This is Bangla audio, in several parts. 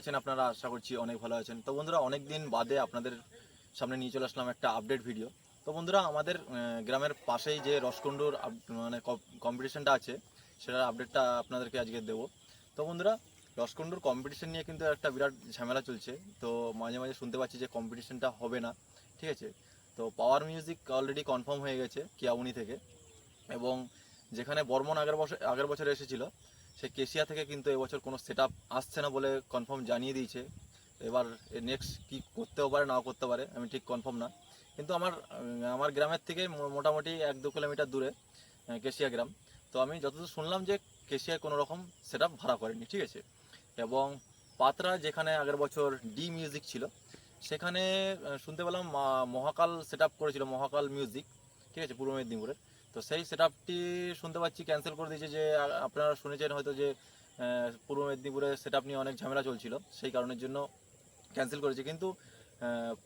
আছেন? আপনারা আশা করছি অনেক ভালো আছেন। তো বন্ধুরা অনেক দিন বাদে আপনাদের সামনে নিয়ে চলে আসলাম একটা আপডেট ভিডিও তো বন্ধুরা, আমাদের গ্রামের পাশেই যে রসকুণ্ডুর মানে কম্পিটিশনটা আছে, সেটার আপডেটটা আপনাদেরকে আজকে দেবো। তো বন্ধুরা, রসকুণ্ডুর কম্পিটিশন নিয়ে কিন্তু একটা বিরাট ঝামেলা চলছে। তো মাঝে মাঝে শুনতে পাচ্ছি যে কম্পিটিশনটা হবে না, ঠিক আছে? তো পাওয়ার মিউজিক অলরেডি কনফার্ম হয়ে গেছে কিয়াউনি থেকে। এবং যেখানে বর্মন আগের বছর আগের বছর এসেছিল সে কেশিয়া থেকে কিন্তু এবছর কোনো সেট আসছে না বলে কনফার্ম জানিয়ে দিয়েছে। এবার নেক্সট কি করতেও পারে, নাও করতে পারে, আমি ঠিক কনফার্ম না। কিন্তু আমার আমার গ্রামের থেকে মোটামুটি এক দু কিলোমিটার দূরে কেশিয়া গ্রাম। তো আমি যতদূর শুনলাম যে কেশিয়ায় কোনো রকম সেট ভাড়া করেনি, ঠিক আছে? এবং পাত্রা যেখানে আগের বছর ডি মিউজিক ছিল, সেখানে শুনতে পেলাম মহাকাল সেট করেছিল, মহাকাল মিউজিক ঠিক আছে? পূর্ব মেদিনীপুরে তো সেই সেট শুনতে পাচ্ছি ক্যান্সেল করে দিয়েছে যে আপনারা শুনেছেন হয়তো যে পূর্ব মেদিনীপুরে সেট নিয়ে অনেক ঝামেলা চলছিল, সেই কারণের জন্য ক্যান্সেল করেছে। কিন্তু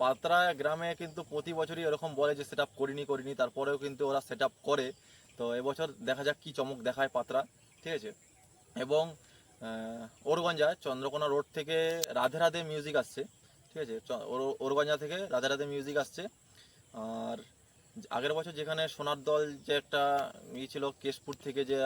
পাত্রা গ্রামে কিন্তু প্রতি বছরই এরকম বলে যে সেট আপ করিনি করিনি, তারপরেও কিন্তু ওরা সেট করে। তো এবছর দেখা যাক কি চমক দেখায় পাত্রা, ঠিক আছে? এবং ওরগঞ্জা, চন্দ্রকোনা রোড থেকে রাধে রাধে মিউজিক আসছে, ঠিক আছে? ওরগঞ্জা থেকে রাধে রাধে মিউজিক আসছে। আর আগের বছর যেখানে সোনার দল যে একটা ইয়ে ছিল, কেশপুর থেকে যে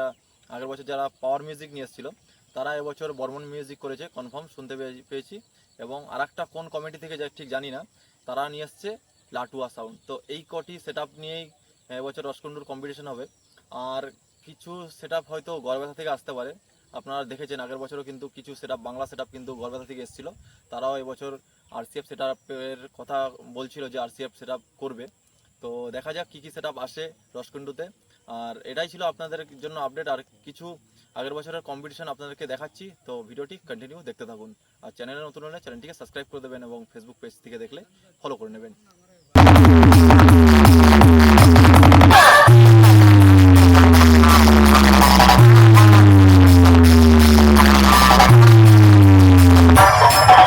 আগের বছর যারা পাওয়ার মিউজিক নিয়ে এসেছিল, তারা এবছর বর্মন মিউজিক করেছে কনফার্ম শুনতে পেয়ে- পেয়েছি। এবং আর কোন কমিটি থেকে যা- ঠিক জানি না, তারা নিয়ে এসছে লাটুয়া সাউন্ড তো এই কটি সেট নিয়েই এবছর রসকুন্ডুর কম্পিটিশন হবে। আর কিছু সেট হয়তো গড়বেথা থেকে আসতে পারে। আপনারা দেখেছেন আগের বছরও কিন্তু কিছু সেট বাংলা সেট কিন্তু গড়বেথা থেকে এসেছিল। তারাও এবছর আরসিএফ সেট কথা বলছিল যে আরসিএফ সেট করবে। তো দেখা যাক কী কী সেট আসে রসকুণ্ডুতে। আর এটাই ছিল আপনাদের জন্য আপডেট আর কিছু আগের বছরের কম্পিটিশন আপনাদেরকে দেখাচ্ছি। তো ভিডিওটি কন্টিনিউ দেখতে থাকুন। আর চ্যানেলে নতুন হলে চ্যানেলটিকে সাবস্ক্রাইব করে দেবেন এবং ফেসবুক পেজ থেকে দেখলে ফলো করে নেবেন।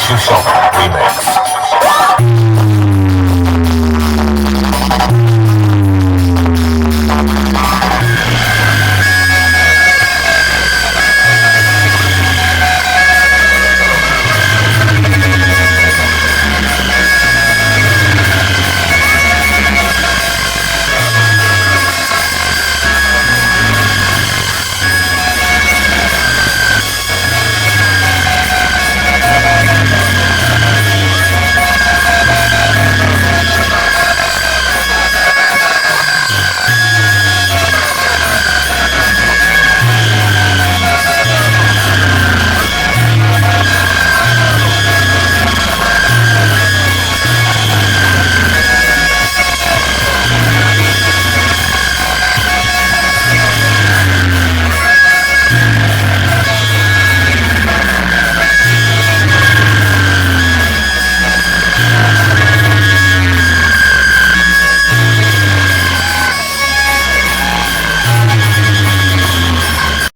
সুশান্ত